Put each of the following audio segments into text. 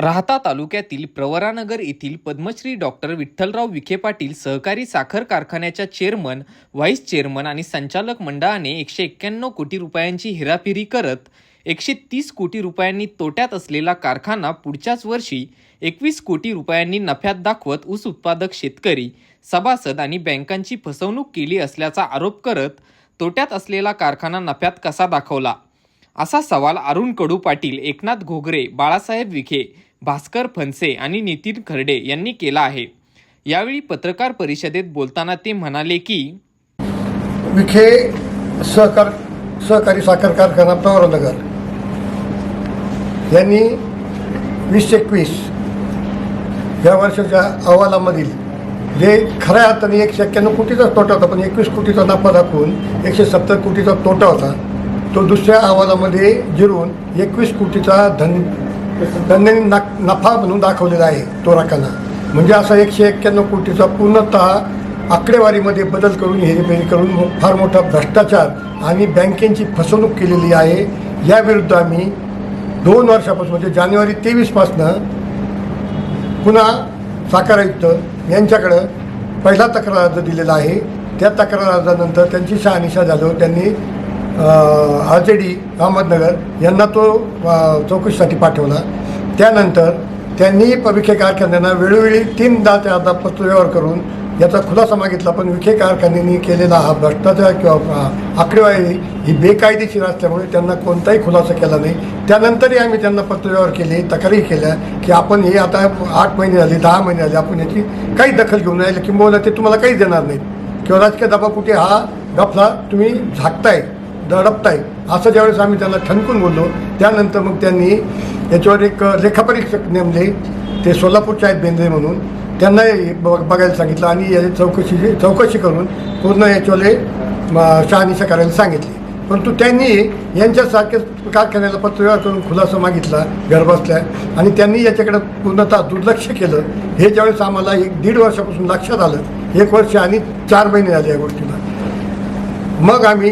राहता तालुक्यातील प्रवरानगर येथील पद्मश्री डॉक्टर विठ्ठलराव विखे पाटील सहकारी साखर कारखान्याच्या चेअरमन व्हाईस चेअरमन आणि संचालक मंडळाने एकशे एक्क्याण्णव कोटी रुपयांची हेराफेरी करत एकशे तीस कोटी रुपयांनी तोट्यात असलेला कारखाना पुढच्याच वर्षी एकवीस कोटी रुपयांनी नफ्यात दाखवत ऊस उत्पादक शेतकरी सभासद आणि बँकांची फसवणूक केली असल्याचा आरोप करत तोट्यात असलेला कारखाना नफ्यात कसा दाखवला? असा सवाल अरुण कडू पाटील एकनाथ घोगरे बाळासाहेब विखे भास्कर फनसे आणि नितीन खर्डे यांनी केला आहे. यावेळी पत्रकार परिषदेत बोलताना ते म्हणाले की विखे सहकार सहकारी साखर कारखाना पवारनगर यांनी वीस एकवीस या वर्षाच्या अहवालामधील जे खऱ्या अर्थाने एकशे एक्क्याण्णव कोटीचा तोटा होता पण एकवीस कोटीचा नफा दाखवून एकशे सत्तर कोटीचा तोटा होता तो दुसऱ्या अहवालामध्ये जिरून एकवीस कोटीचा धन धन्य नफा म्हणून दाखवलेला आहे तो राखाला म्हणजे असा एकशे एक्क्याण्णव कोटीचा पूर्णतः आकडेवारीमध्ये बदल करून हेरेफेरी करून फार मोठा भ्रष्टाचार आणि बँकेची फसवणूक केलेली आहे. याविरुद्ध आम्ही दोन वर्षापासून म्हणजे जानेवारी तेवीसपासनं पुन्हा साखर आयुक्त यांच्याकडं पहिला तक्रार अर्ज दिलेला आहे. त्या तक्रार अर्जानंतर त्यांची शहानिशा झाल्यावर त्यांनी आर जे डी अहमदनगर यांना तो चौकशीसाठी पाठवला. त्यानंतर त्यांनी प- विखे कारखान्यांना वेळोवेळी तीनदा त्याचा पत्रव्यवहार करून याचा खुलासा मागितला पण विखे कारखान्यांनी केलेला हा भ्रष्टाचार किंवा आकडेवारी ही बेकायदेशीर असल्यामुळे त्यांना कोणताही खुलासा केला नाही. त्यानंतरही आम्ही त्यांना पत्रव्यवहार केले तक्रारी केल्या की आपण हे आता आठ महिने झाले दहा महिने झाले आपण याची काही दखल घेऊन राहिले किंबहुना ते तुम्हाला काही देणार नाहीत. किंवा राजकीय दबापोटी हा गफला तुम्ही झाकताय. दडपताय. असं ज्यावेळेस आम्ही त्यांना ठणकून बोललो त्यानंतर मग त्यांनी याच्यावर एक लेखापरीक्षक नेमले ते सोलापूरचे आहेत बेंद्रे म्हणून. त्यांना ब बघायला सांगितलं आणि याची चौकशी चौकशी करून पूर्ण याच्यावाले शहानिशा करायला सांगितली. परंतु त्यांनी यांच्यासारख्याच कारखान्याला पत्रव्यवहार करून खुलासा मागितला घरबसल्या आणि त्यांनी याच्याकडे पूर्णतः दुर्लक्ष केलं. हे ज्यावेळेस आम्हाला एक दीड वर्षापासून लक्षात आलं एक वर्ष आणि चार महिने झाले या गोष्टीला. मग आम्ही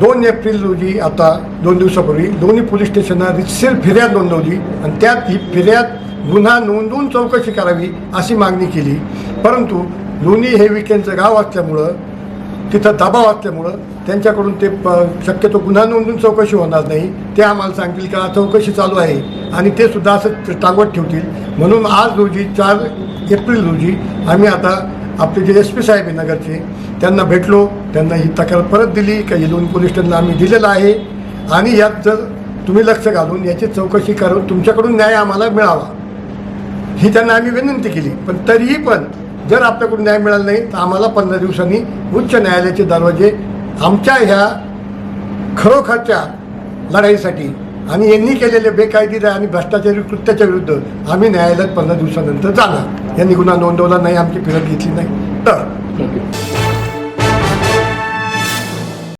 दोन एप्रिल रोजी आता दोन दिवसापूर्वी दोन्ही पोलीस स्टेशनला रितसेल फिर्याद नोंदवली आणि त्यात ही फिर्याद गुन्हा नोंदवून चौकशी करावी अशी मागणी केली. परंतु लोणी हे विकेंडचं गाव असल्यामुळं तिथं दबाव असल्यामुळं त्यांच्याकडून ते प शक्यतो गुन्हा नोंदून चौकशी होणार नाही. ते आम्हाला सांगतील का चौकशी चालू आहे आणि ते सुद्धा असं टांगवत ठेवतील. म्हणून आज रोजी चार एप्रिल रोजी आम्ही आता आपले जे एस पी साहेब आहे नगरचे त्यांना भेटलो त्यांना ही तक्रार परत दिली का लोन दोन पोलीस स्टेशनला आम्ही दिलेलं आहे. आणि यात जर तुम्ही लक्ष घालून याची चौकशी करून तुमच्याकडून न्याय आम्हाला मिळावा. ही त्यांना आम्ही विनंती केली. पण तरीही पण जर आपल्याकडून न्याय मिळाला नाही तर आम्हाला पंधरा दिवसांनी उच्च न्यायालयाचे दरवाजे आमच्या ह्या खरोखरच्या लढाईसाठी आणि यांनी केलेले बेकायदेशीर आणि भ्रष्टाचारी कृत्याच्या विरुद्ध आम्ही न्यायालयात पंधरा दिवसानंतर जाणार. यांनी गुन्हा नोंदवला नाही आमची फिरत घेतली नाही. तर